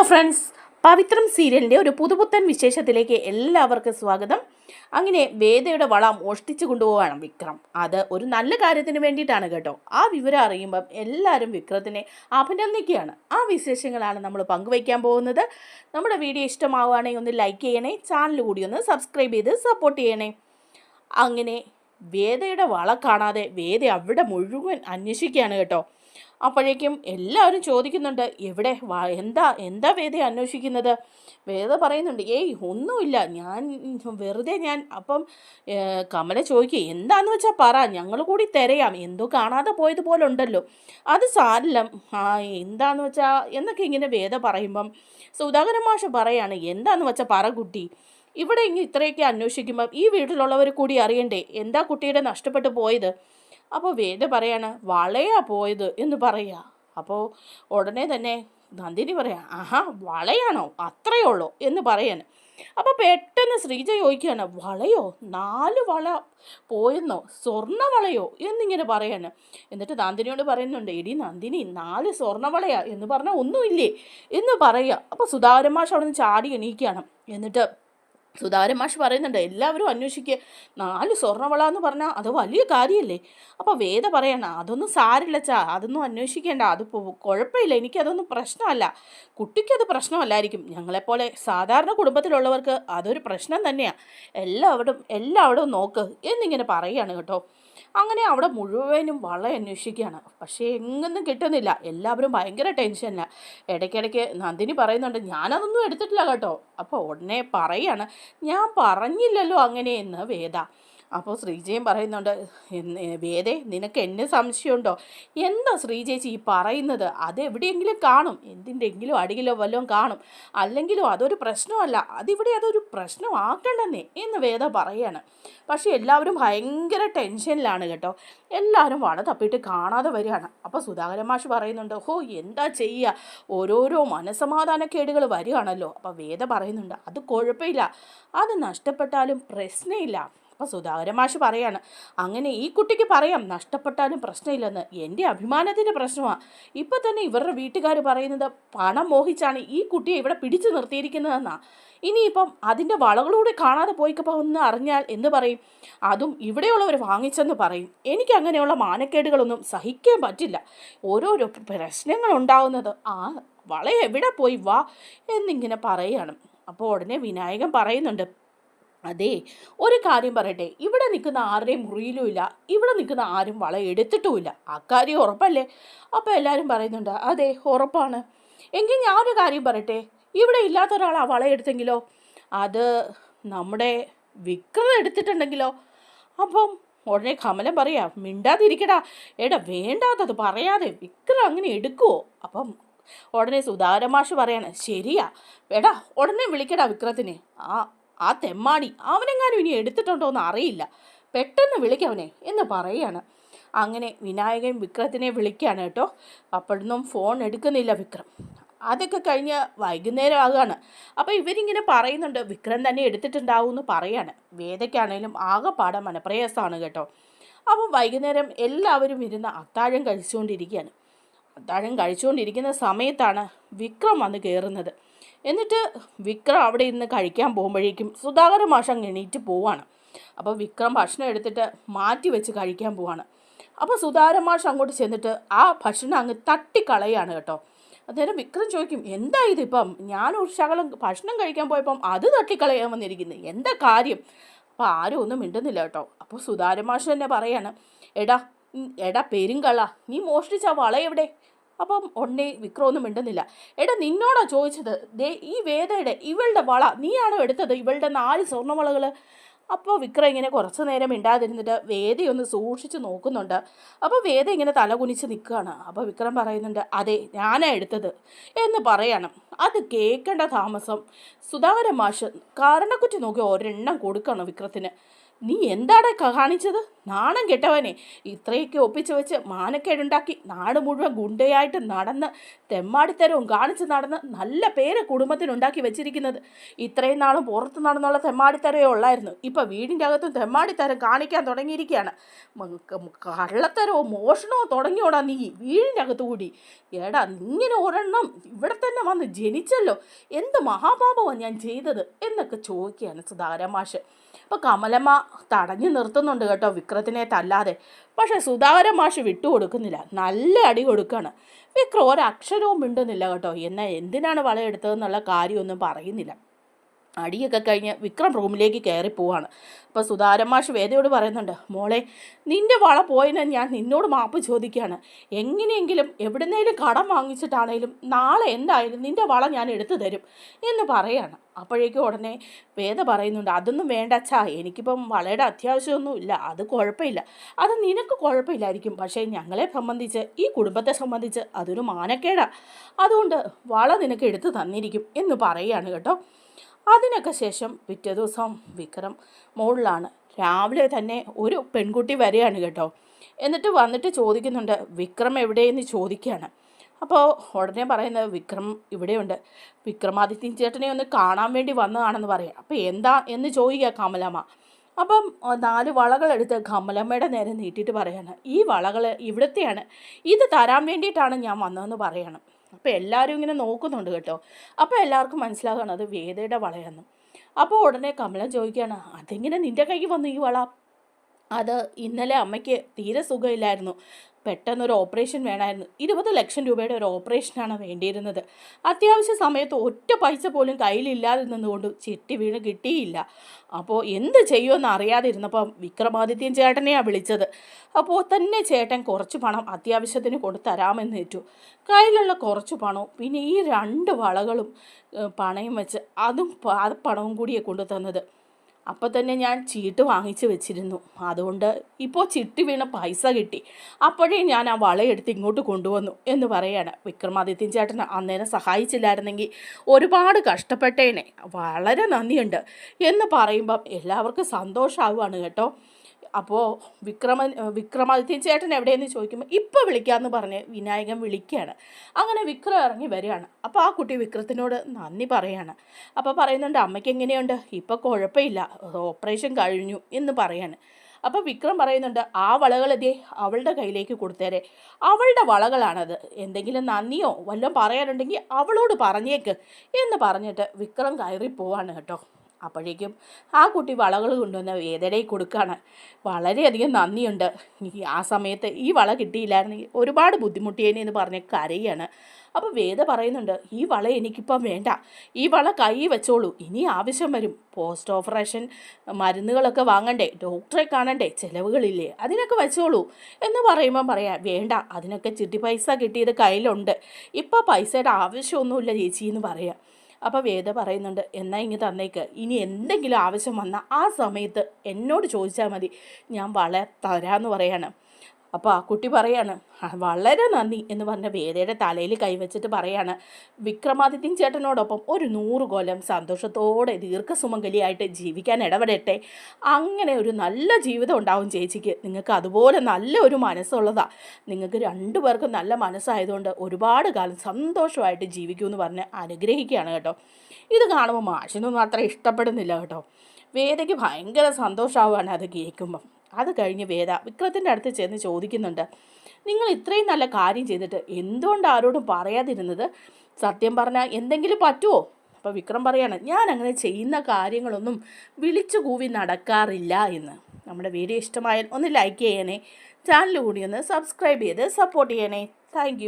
Hello friends പവിത്രം സീരിയലിന്റെ ഒരു പുതുപുത്തൻ വിശേഷത്തിലേക്ക് എല്ലാവർക്കും സ്വാഗതം. അങ്ങനെ വേദയുടെ വള മോഷ്ടിച്ചു കൊണ്ടുപോവാണ് വിക്രം. അത് ഒരു നല്ല കാര്യത്തിന് വേണ്ടിയിട്ടാണ് കേട്ടോ. ആ വിവരം അറിയുമ്പം എല്ലാവരും വിക്രത്തിനെ അഭിനന്ദിക്കുകയാണ്. ആ വിശേഷങ്ങളാണ് നമ്മൾ പങ്കുവയ്ക്കാൻ പോകുന്നത്. നമ്മുടെ വീഡിയോ ഇഷ്ടമാവുകയാണെങ്കിൽ ഒന്ന് ലൈക്ക് ചെയ്യണേ ചാനൽ കൂടി ഒന്ന് സബ്സ്ക്രൈബ് ചെയ്ത് സപ്പോർട്ട് ചെയ്യണേ. അങ്ങനെ വേദയുടെ വള കാണാതെ വേദ അവിടെ മുഴുവൻ അന്വേഷിക്കുകയാണ് കേട്ടോ. അപ്പോഴേക്കും എല്ലാവരും ചോദിക്കുന്നുണ്ട് എവിടെ? എന്താ എന്താ വേദ അന്വേഷിക്കുന്നത്? വേദ പറയുന്നുണ്ട് ഏയ് ഒന്നുമില്ല. ഞാൻ വെറുതെ ഞാൻ അപ്പം കമല ചോദിക്കുക എന്താന്ന് വെച്ചാൽ പറ ഞങ്ങൾ കൂടി തിരയാം. എന്തോ കാണാതെ പോയതുപോലെ ഉണ്ടല്ലോ അത് സാരില്ല. ആ എന്താന്ന് വെച്ചാൽ എന്നൊക്കെ ഇങ്ങനെ വേദ പറയുമ്പം സുധാകരൻ മാഷ് പറയാണ് എന്താന്ന് വെച്ചാൽ പറ കുട്ടി. ഇവിടെ ഇങ്ങനെ ഇത്രയൊക്കെ അന്വേഷിക്കുമ്പം ഈ വീട്ടിലുള്ളവർ കൂടി അറിയണ്ടേ? എന്താ കുട്ടിയുടെ നഷ്ടപ്പെട്ടു പോയത്? അപ്പോൾ വേദ പറയാണ് വളയാ പോയത് എന്ന് പറയുക അപ്പോൾ ഉടനെ തന്നെ നന്ദിനി പറയാം ആഹാ വളയാണോ? അത്രയേ ഉള്ളൂ എന്ന് പറയാൻ അപ്പോൾ പെട്ടെന്ന് ശ്രീജ ചോദിക്കുകയാണ് വളയോ? നാല് വള പോയെന്നോ? സ്വർണ വളയോ എന്നിങ്ങനെ പറയാണ്. എന്നിട്ട് നന്ദിനിയോട് പറയുന്നുണ്ട് എടി നന്ദിനി നാല് സ്വർണവളയാ എന്ന് പറഞ്ഞാൽ ഒന്നുമില്ലേ? എന്ന് പറയുക അപ്പോൾ സുധാകരൻ മാഷ് അവിടെ നിന്ന് ചാടി എണീക്കുകയാണ്. എന്നിട്ട് സുധാകരൻ മാഷ് പറയുന്നുണ്ട് എല്ലാവരും അന്വേഷിക്കുക നാല് സ്വർണവള എന്ന് പറഞ്ഞാൽ അത് വലിയ കാര്യമല്ലേ അപ്പോൾ വേദ പറയണ അതൊന്നും സാരില്ല ചാ അതൊന്നും അന്വേഷിക്കേണ്ട അത് കുഴപ്പമില്ല എനിക്കതൊന്നും പ്രശ്നമല്ല. കുട്ടിക്കത് പ്രശ്നമല്ലായിരിക്കും. ഞങ്ങളെപ്പോലെ സാധാരണ കുടുംബത്തിലുള്ളവർക്ക് അതൊരു പ്രശ്നം തന്നെയാണ് എല്ലാവരും എല്ലാവരും നോക്ക് എന്നിങ്ങനെ പറയുകയാണ് കേട്ടോ. അങ്ങനെ അവിടെ മുഴുവനും വള അന്വേഷിക്കുകയാണ്. പക്ഷേ എങ്ങൊന്നും കിട്ടുന്നില്ല. എല്ലാവരും ഭയങ്കര ടെൻഷനിലാണ് ഇടയ്ക്കിടയ്ക്ക് നന്ദിനി പറയുന്നുണ്ട് ഞാനതൊന്നും എടുത്തിട്ടില്ല കേട്ടോ. അപ്പോൾ ഉടനെ പറയാണ് ഞാൻ പറഞ്ഞില്ലല്ലോ അങ്ങനെയെന്ന് വേദ. അപ്പോൾ ശ്രീജയും പറയുന്നുണ്ട് "എന്ന് വേദേ നിനക്ക് എന്നെ സംശയമുണ്ടോ? എന്താ ശ്രീജേച്ചി ഈ പറയുന്നത്? അത് എവിടെയെങ്കിലും കാണും. എന്തിന്റെങ്കിലും അടിയിലോ വല്ലതും കാണും. അല്ലെങ്കിലും അതൊരു പ്രശ്നമല്ല. അതിവിടെ അതൊരു പ്രശ്നമാക്കണ്ടെന്നേ എന്ന് വേദ പറയാണ്. പക്ഷേ എല്ലാവരും ഭയങ്കര ടെൻഷനിലാണ് കേട്ടോ. എല്ലാവരും വള തപ്പിയിട്ട് കാണാതെ വരികയാണ്. അപ്പോൾ സുധാകരൻ മാഷ് പറയുന്നുണ്ട് ഹോ എന്താ ചെയ്യുക? ഓരോരോ മനസമാധാനക്കേടുകൾ വരികയാണല്ലോ. അപ്പോൾ വേദ പറയുന്നുണ്ട് അത് കുഴപ്പമില്ല. അത് നഷ്ടപ്പെട്ടാലും പ്രശ്നമില്ല. അപ്പോൾ സുധാകരൻ മാഷ് പറയാണ് അങ്ങനെ ഈ കുട്ടിക്ക് പറയാം നഷ്ടപ്പെട്ടാലും പ്രശ്നമില്ലെന്ന്. എന്റെ അഭിമാനത്തിന്റെ പ്രശ്നമാണ് ഇപ്പം തന്നെ ഇവരുടെ വീട്ടുകാർ പറയുന്നത് പണം മോഹിച്ചാണ് ഈ കുട്ടിയെ ഇവിടെ പിടിച്ചു നിർത്തിയിരിക്കുന്നതെന്നാണ് ഇനിയിപ്പം അതിന്റെ വളകളൂടെ കാണാതെ പോയിക്കപ്പോൾ ഒന്ന് അറിഞ്ഞാൽ എന്ന് പറയും? അതും ഇവിടെയുള്ളവർ വാങ്ങിച്ചെന്ന് പറയും. എനിക്ക് അങ്ങനെയുള്ള മാനക്കേടുകളൊന്നും സഹിക്കാൻ പറ്റില്ല. ഓരോരോ പ്രശ്നങ്ങൾ ഉണ്ടാവുന്നത്. ആ വള എവിടെ പോയി വാ എന്നിങ്ങനെ പറയുകയാണ് അപ്പോൾ ഉടനെ വിനായകൻ പറയുന്നുണ്ട് അതെ ഒരു കാര്യം പറയട്ടെ. ഇവിടെ നിൽക്കുന്ന ആരുടെയും മുറിയിലും ഇല്ല. ഇവിടെ നിൽക്കുന്ന ആരും വള എടുത്തിട്ടുമില്ല. അക്കാര്യം ഉറപ്പല്ലേ? അപ്പോൾ എല്ലാവരും പറയുന്നുണ്ട് അതെ ഉറപ്പാണ്. എങ്കിൽ ഞാനൊരു കാര്യം പറയട്ടെ. ഇവിടെ ഇല്ലാത്ത ഒരാൾ ആ വള എടുത്തെങ്കിലോ? അത് നമ്മുടെ വിക്രം എടുത്തിട്ടുണ്ടെങ്കിലോ? അപ്പം ഉടനെ കമലം പറയാ മിണ്ടാതിരിക്കടാ. എടാ വേണ്ടാത്തത് പറയാതെ വിക്രം അങ്ങനെ എടുക്കുവോ? അപ്പം ഉടനെ സുധാരമാഷ് പറയാണ് ശരിയാ. എടാ ഉടനെ വിളിക്കടാ വിക്രത്തിനെ. ആ ആ തെമ്മാടി അവനെങ്ങാനും ഇനി എടുത്തിട്ടുണ്ടോ എന്ന് അറിയില്ല. പെട്ടെന്ന് വിളിക്കവനെ എന്ന് പറയാണ്. അങ്ങനെ വിനായകൻ വിക്രത്തിനെ വിളിക്കുകയാണ് കേട്ടോ. അപ്പോഴൊന്നും ഫോൺ എടുക്കുന്നില്ല വിക്രം. അതൊക്കെ കഴിഞ്ഞ് വൈകുന്നേരം ആകുകയാണ് അപ്പോൾ ഇവരിങ്ങനെ പറയുന്നുണ്ട് വിക്രം തന്നെ എടുത്തിട്ടുണ്ടാവും എന്ന് പറയാണ്. വേദയ്ക്കാണേലും ആകെപ്പാടെ മനപ്രയാസമാണ് കേട്ടോ. അപ്പം വൈകുന്നേരം എല്ലാവരും ഇരുന്ന് അത്താഴം കഴിച്ചുകൊണ്ടിരിക്കുകയാണ്. അത്താഴം കഴിച്ചുകൊണ്ടിരിക്കുന്ന സമയത്താണ് വിക്രം വന്ന് കയറുന്നത്. എന്നിട്ട് വിക്രം അവിടെ ഇരുന്ന് കഴിക്കാൻ പോകുമ്പോഴേക്കും സുധാകര മാഷ് എണീറ്റ് പോവാണ്. അപ്പോൾ വിക്രം ഭക്ഷണം എടുത്തിട്ട് മാറ്റി വെച്ച് കഴിക്കാൻ പോവാണ്. അപ്പോൾ സുധാകര മാഷ് അങ്ങോട്ട് ചെന്നിട്ട് ആ ഭക്ഷണം അങ്ങ് തട്ടിക്കളയാണ് കേട്ടോ. അന്നേരം വിക്രം ചോദിക്കും എന്താ ഇതിപ്പം ഞാൻ ഒരു ശകലം ഭക്ഷണം കഴിക്കാൻ പോയപ്പം അത് തട്ടിക്കളയാൻ വന്നിരിക്കുന്നത് എന്താ കാര്യം? അപ്പോൾ ആരും ഒന്നും മിണ്ടുന്നില്ല കേട്ടോ. അപ്പോൾ സുധാകര മാഷം തന്നെ പറയാണ് എടാ എടാ പെരുങ്കള നീ മോഷ്ടിച്ച വള എവിടെ? അപ്പം ഉടനെ വിക്രമൊന്നും മിണ്ടുന്നില്ല. എടാ നിന്നോടാ ചോദിച്ചത്. ദേ ഈ വേദയുടെ ഇവളുടെ വള നീയാണോ എടുത്തത്? ഇവളുടെ നാല് സ്വർണവളകൾ അപ്പോൾ വിക്രം ഇങ്ങനെ കുറച്ച് നേരം മിണ്ടാതിരുന്നിട്ട് വേദയൊന്ന് സൂക്ഷിച്ച് നോക്കുന്നുണ്ട്. അപ്പോൾ വേദ ഇങ്ങനെ തലകുനിച്ച് നിൽക്കുകയാണ് അപ്പോൾ വിക്രം പറയുന്നുണ്ട് അതെ ഞാനാണ് എടുത്തത്. എന്ന് പറയണം. അത് കേൾക്കേണ്ട താമസം. സുധാകരൻ മാഷ് കാരണക്കുറ്റി നോക്കി ഒരെണ്ണം കൊടുക്കണം വിക്രത്തിന്. നീ എന്താണ് കാണിച്ചത്? നാണം കെട്ടവനെ. ഇത്രയൊക്കെ ഒപ്പിച്ചു വെച്ച് മാനക്കേടുണ്ടാക്കി നാട് മുഴുവൻ ഗുണ്ടയായിട്ട് നടന്ന് തെമ്മാടിത്തരവും കാണിച്ച് നടന്ന് നല്ല പേര് കുടുംബത്തിനുണ്ടാക്കി വെച്ചിരിക്കുന്നത്. ഇത്രയും നാളും പുറത്ത് നടന്നുള്ള തെമ്മാടിത്തരവേ ഉള്ളായിരുന്നു. ഇപ്പം വീടിന്റെ അകത്തും തെമ്മാടിത്തരം കാണിക്കാൻ തുടങ്ങിയിരിക്കുകയാണ്. കള്ളത്തരവും മോഷണവും തുടങ്ങിയോടാ നീ വീടിന്റെ അകത്ത് കൂടി. എടാ ഇങ്ങനെ ഒരെണ്ണം ഇവിടെ തന്നെ വന്ന് ജനിച്ചല്ലോ. എന്ത് മഹാപാപമാണ് ഞാൻ ചെയ്തത്? എന്നൊക്കെ ചോദിക്കുകയാണ് സുധാകരമാഷ് അപ്പം അപ്പോൾ കമലമ്മ തടഞ്ഞു നിർത്തുന്നുണ്ട് കേട്ടോ വിക്രത്തിനെ തല്ലാതെ പക്ഷെ സുധാകരൻ മാഷ് വിട്ടുകൊടുക്കുന്നില്ല. നല്ല അടി കൊടുക്കുകയാണ് വിക്രം ഒരക്ഷരവും മിണ്ടുന്നില്ല കേട്ടോ. എന്നാൽ എന്തിനാണ് വളയെടുത്തതെന്നുള്ള കാര്യമൊന്നും പറയുന്നില്ല. അടിയൊക്കെ കഴിഞ്ഞ് വിക്രം റൂമിലേക്ക് കയറി പോവാണ്. അപ്പോൾ സുതാരമാഷ് വേദയോട് പറയുന്നുണ്ട് മോളെ നിന്റെ വള പോയതിനെ ഞാൻ നിന്നോട് മാപ്പ് ചോദിക്കുകയാണ്. എങ്ങനെയെങ്കിലും എവിടുന്നേലും കടം വാങ്ങിച്ചിട്ടാണേലും നാളെ എന്തായാലും നിന്റെ വള ഞാൻ എടുത്തു തരും എന്ന് പറയാണ്. അപ്പോഴേക്കും ഉടനെ വേദ പറയുന്നുണ്ട് അതൊന്നും വേണ്ട അച്ഛാ എനിക്കിപ്പം വളയുടെ അത്യാവശ്യമൊന്നും ഇല്ല അത് കുഴപ്പമില്ല. അത് നിനക്ക് കുഴപ്പമില്ലായിരിക്കും പക്ഷേ ഞങ്ങളെ സംബന്ധിച്ച് ഈ കുടുംബത്തെ സംബന്ധിച്ച് അതൊരു മാനക്കേടാണ് അതുകൊണ്ട് വള നിനക്ക് എടുത്തു തന്നിരിക്കും എന്ന് പറയുകയാണ് കേട്ടോ. അതിനൊക്കെ ശേഷം പിറ്റേ ദിവസം വിക്രം മുകളിലാണ് രാവിലെ തന്നെ ഒരു പെൺകുട്ടി വരികയാണ് കേട്ടോ. എന്നിട്ട് വന്നിട്ട് ചോദിക്കുന്നുണ്ട് വിക്രം എവിടെയെന്ന് ചോദിക്കുകയാണ്. അപ്പോൾ ഉടനെ പറയുന്നത് വിക്രം ഇവിടെയുണ്ട്. വിക്രമാദിത്യൻ ചേട്ടനെ ഒന്ന് കാണാൻ വേണ്ടി വന്നതാണെന്ന് പറയാം. അപ്പോൾ എന്താ എന്ന് ചോദിക്കുക കമലമ്മ. അപ്പം നാല് വളകളെടുത്ത് കമലമ്മയുടെ നേരെ നീട്ടിയിട്ട് പറയാണ് ഈ വളകൾ ഇവിടുത്തെയാണ്. ഇത് തരാൻ വേണ്ടിയിട്ടാണ് ഞാൻ വന്നതെന്ന് പറയണം. അപ്പോൾ എല്ലാവരും ഇങ്ങനെ നോക്കുന്നുണ്ട് കേട്ടോ. അപ്പോൾ എല്ലാവർക്കും മനസ്സിലാകണം അത് വേദയുടെ വളയെന്ന് അപ്പോൾ ഉടനെ കമലം ചോദിക്കുകയാണ് അതെങ്ങനെ നിന്റെ കയ്യിൽ വന്നു ഈ വള? അത് ഇന്നലെ അമ്മയ്ക്ക് തീരെ സുഖമില്ലായിരുന്നു. പെട്ടെന്നൊരു ഓപ്പറേഷൻ വേണമായിരുന്നു. ഇരുപത് ലക്ഷം രൂപയുടെ ഒരു ഓപ്പറേഷനാണ് വേണ്ടിയിരുന്നത്. അത്യാവശ്യ സമയത്ത് ഒറ്റ പൈസ പോലും കയ്യിലില്ലാതെ നിന്നുകൊണ്ട് ചിട്ടി വീണ് കിട്ടിയില്ല. അപ്പോൾ എന്ത് ചെയ്യുമെന്ന് അറിയാതിരുന്നപ്പം വിക്രമാദിത്യൻ ചേട്ടനെയാണ് വിളിച്ചത്. അപ്പോൾ തന്നെ ചേട്ടൻ കുറച്ച് പണം അത്യാവശ്യത്തിന് കൊടുത്തരാമെന്ന് ഏറ്റു. കയ്യിലുള്ള കുറച്ച് പണവും പിന്നെ ഈ രണ്ട് വളകളും പണയും വെച്ച് അതും പണവും കൂടിയേ കൊണ്ടു തന്നത് അപ്പോൾ തന്നെ ഞാൻ ചീട്ട് വാങ്ങിച്ച് വെച്ചിരുന്നു. അതുകൊണ്ട് ഇപ്പോൾ ചിട്ടി വീണ പൈസ കിട്ടി. അപ്പോഴേ ഞാൻ ആ വളയെടുത്ത് ഇങ്ങോട്ട് കൊണ്ടുവന്നു എന്ന് പറയാണ് വിക്രമാദിത്യൻ ചേട്ടൻ അന്നേരം സഹായിച്ചില്ലായിരുന്നെങ്കിൽ ഒരുപാട് കഷ്ടപ്പെട്ടേനെ. വളരെ നന്ദിയുണ്ട് എന്ന് പറയുമ്പം എല്ലാവർക്കും സന്തോഷമാവുകയാണ് കേട്ടോ. അപ്പോൾ വിക്രമൻ വിക്രമാദിത്യൻ ചേട്ടൻ എവിടെയെന്ന് ചോദിക്കുമ്പോൾ ഇപ്പോൾ വിളിക്കാമെന്ന് പറഞ്ഞ് വിനായകൻ വിളിക്കുകയാണ് അങ്ങനെ വിക്രം ഇറങ്ങി വരികയാണ്. അപ്പോൾ ആ കുട്ടി വിക്രത്തിനോട് നന്ദി പറയാണ്. അപ്പോൾ പറയുന്നുണ്ട് അമ്മയ്ക്ക് എങ്ങനെയുണ്ട്? ഇപ്പോൾ കുഴപ്പമില്ല ഓപ്പറേഷൻ കഴിഞ്ഞു എന്ന് പറയാണ്. അപ്പോൾ വിക്രം പറയുന്നുണ്ട് ആ വളകളതേ അവളുടെ കയ്യിലേക്ക് കൊടുത്തേരെ. അവളുടെ വളകളാണത്. എന്തെങ്കിലും നന്ദിയോ വല്ലതും പറയാനുണ്ടെങ്കിൽ അവളോട് പറഞ്ഞേക്ക് എന്ന് പറഞ്ഞിട്ട് വിക്രം കയറി പോവാണ് കേട്ടോ. അപ്പോഴേക്കും ആ കുട്ടി വളകൾ കൊണ്ടുവന്ന് വേദനയിൽ കൊടുക്കുകയാണ് വളരെയധികം നന്ദിയുണ്ട്. ഈ ആ സമയത്ത് ഈ വള കിട്ടിയില്ലായിരുന്നെങ്കിൽ ഒരുപാട് ബുദ്ധിമുട്ടിയേനെ എന്ന് പറഞ്ഞ് കരയാണ്. അപ്പോൾ വേദ പറയുന്നുണ്ട് ഈ വള എനിക്കിപ്പം വേണ്ട. ഈ വള കൈ വെച്ചോളൂ. ഇനി ആവശ്യം വരും. പോസ്റ്റ് ഓപ്പറേഷൻ മരുന്നുകളൊക്കെ വാങ്ങണ്ടേ? ഡോക്ടറെ കാണണ്ടേ? ചിലവുകളില്ലേ? അതിനൊക്കെ വെച്ചോളൂ. എന്ന് പറയുമ്പം പറയാം വേണ്ട. അതിനൊക്കെ ചിട്ടി പൈസ കിട്ടിയത് കയ്യിലുണ്ട്. ഇപ്പോൾ പൈസയുടെ ആവശ്യമൊന്നുമില്ല ചേച്ചി എന്ന് പറയാം. അപ്പോൾ വേദ പറയുന്നുണ്ട് എന്നാൽ ഇങ്ങ് തന്നേക്ക്. ഇനി എന്തെങ്കിലും ആവശ്യം വന്നാൽ ആ സമയത്ത് എന്നോട് ചോദിച്ചാൽ മതി. ഞാൻ വള തരാമെന്ന് പറയാണ്. അപ്പോൾ ആ കുട്ടി പറയാണ് വളരെ നന്ദി എന്ന് പറഞ്ഞ വേദയുടെ തലയിൽ കൈവച്ചിട്ട് പറയാണ് വിക്രമാദിത്യൻ ചേട്ടനോടൊപ്പം ഒരു നൂറ് കൊല്ലം സന്തോഷത്തോടെ ദീർഘസുമംഗലിയായിട്ട് ജീവിക്കാൻ ഇടപെടട്ടെ. അങ്ങനെ ഒരു നല്ല ജീവിതം ഉണ്ടാവും ചേച്ചിക്ക്. നിങ്ങൾക്ക് അതുപോലെ നല്ല ഒരു മനസ്സുള്ളതാണ് നിങ്ങൾക്ക് രണ്ടു പേർക്കും നല്ല മനസ്സായതുകൊണ്ട് ഒരുപാട് കാലം സന്തോഷമായിട്ട് ജീവിക്കൂ എന്ന് പറഞ്ഞ് അനുഗ്രഹിക്കുകയാണ് കേട്ടോ. ഇത് കാണുമ്പോൾ മാഷിനൊന്നും അത്ര ഇഷ്ടപ്പെടുന്നില്ല കേട്ടോ. വേദയ്ക്ക് ഭയങ്കര സന്തോഷമാവുകയാണ് അത് കേൾക്കുമ്പം. അത് കഴിഞ്ഞ് വേദ വിക്രത്തിന്റെ അടുത്ത് ചെന്ന് ചോദിക്കുന്നുണ്ട് നിങ്ങൾ ഇത്രയും നല്ല കാര്യം ചെയ്തിട്ട് എന്തുകൊണ്ട് ആരോടും പറയാതിരുന്നത്? സത്യം പറഞ്ഞാൽ എന്തെങ്കിലും പറ്റുമോ അപ്പോൾ വിക്രം പറയാണ് ഞാൻ അങ്ങനെ ചെയ്യുന്ന കാര്യങ്ങളൊന്നും വിളിച്ചു കൂവി നടക്കാറില്ല എന്ന്. നമ്മുടെ വീഡിയോ ഇഷ്ടമായാൽ ഒന്ന് ലൈക്ക് ചെയ്യണേ ചാനൽ കൂടി ഒന്ന് സബ്സ്ക്രൈബ് ചെയ്ത് സപ്പോർട്ട് ചെയ്യണേ. താങ്ക്